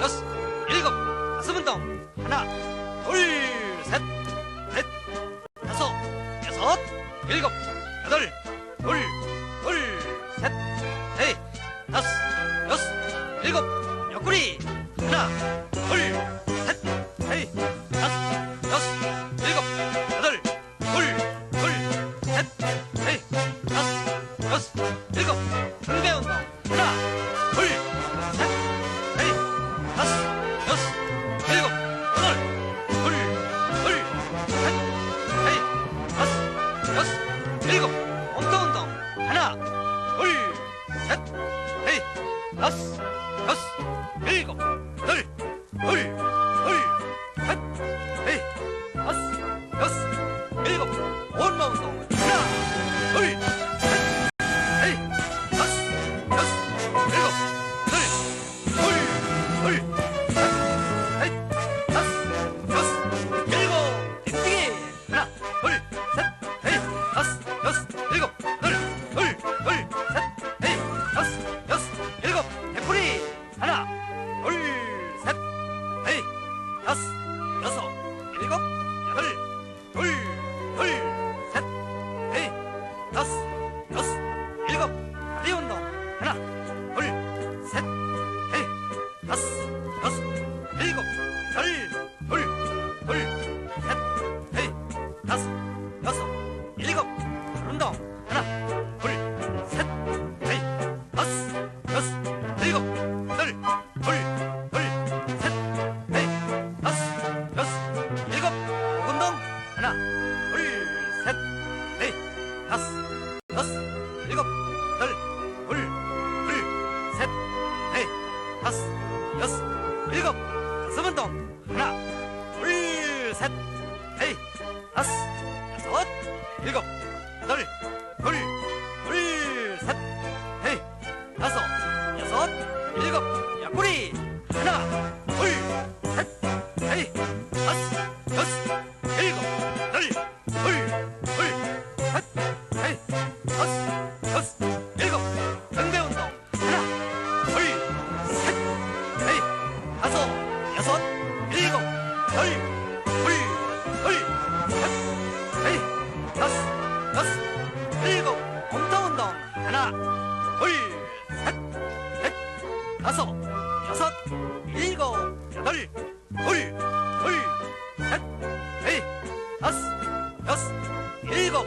여섯, 일곱, 다섯 운동. 하나, 둘, 셋, 넷, 다섯, 여섯, 일곱, 여덟, 둘, 둘, 셋, 넷, 다섯, 여섯, 일곱, 옆구리. 하나, よし。よし。いいかはいはい 하나, 둘, 셋, 넷, 다섯, 여섯, 일곱, 열, 둘, 둘, 셋, 넷, 다섯, 여섯, 일곱, 운동. 하나, 둘, 셋, 넷, 다섯, 여섯, 일곱, 둘, 둘, 둘, 셋, 넷, 다섯, 여섯, 일곱, 운동. 하나, 둘, 셋, 넷, 다섯, 여섯, 일곱. よし。行こう。ガス分と。なういせはい。よし。ガス分行こう。 다 섯, 여 섯, 일 곱, 여 덟, 둘, 둘, 셋, 넷, 다 섯, 여 섯, 일 곱,